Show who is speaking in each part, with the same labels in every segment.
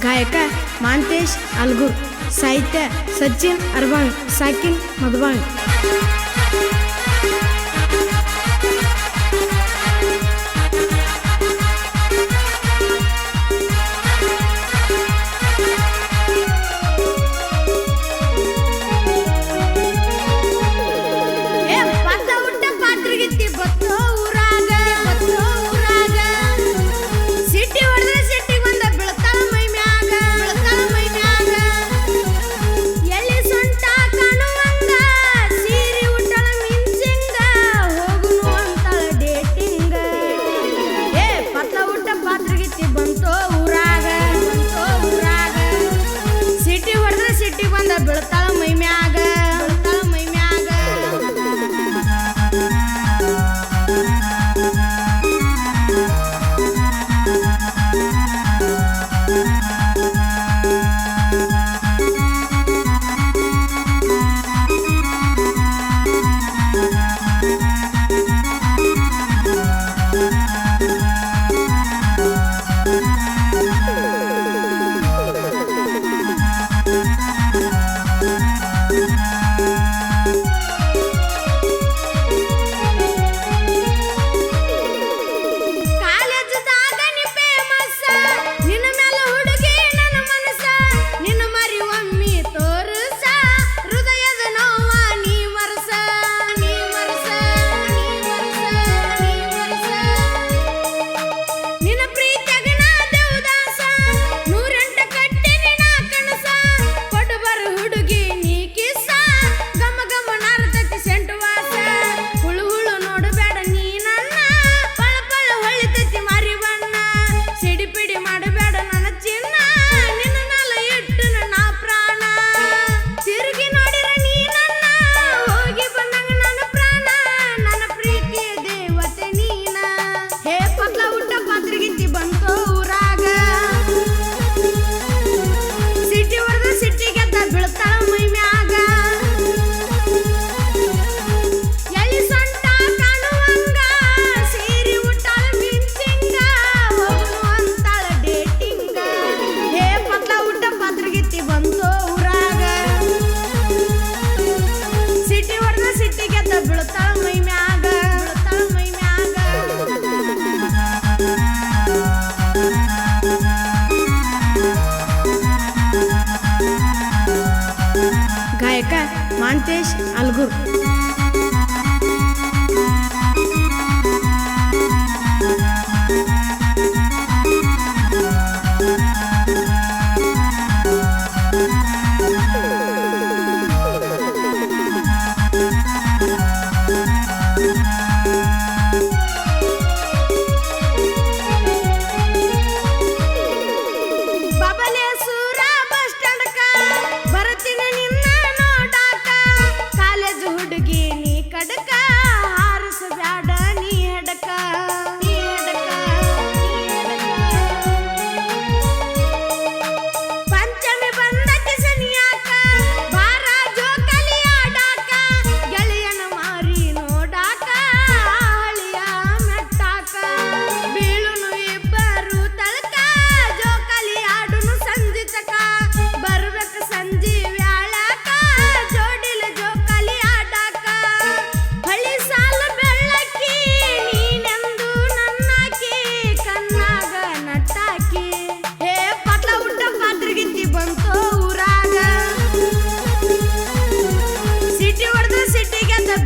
Speaker 1: ಗಾಯಕ ಮಾಂತೇಶ್ ಅಲ್ಗು ಸಾಹಿತ್ಯ ಸಚಿನ್ ಅರ್ಬಾಳ್ ಸಾಕಿನ್ ಮಧುಬಾಳ್ మాంతేష్ అల్గూర్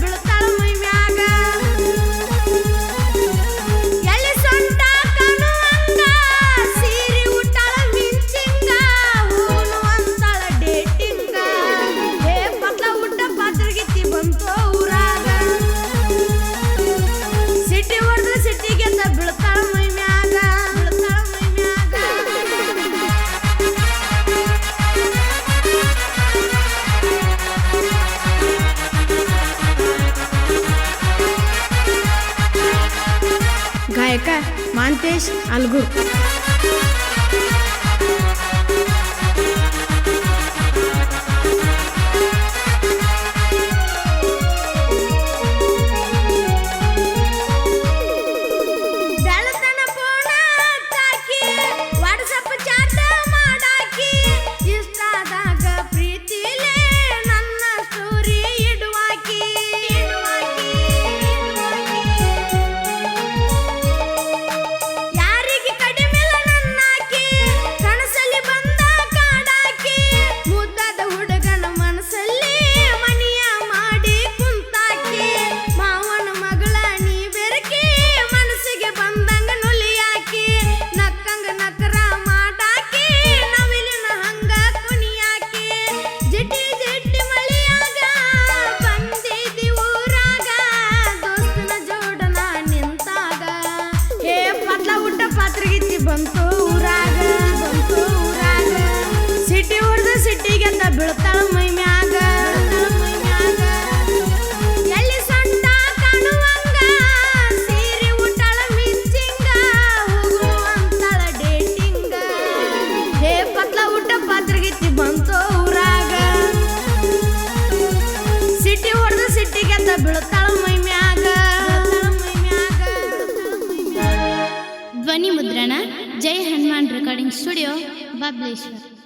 Speaker 2: വെളുത്താളം
Speaker 1: al grupo.
Speaker 2: ಬಂತು
Speaker 3: સ્ટુડિયો બાબલેશ્વર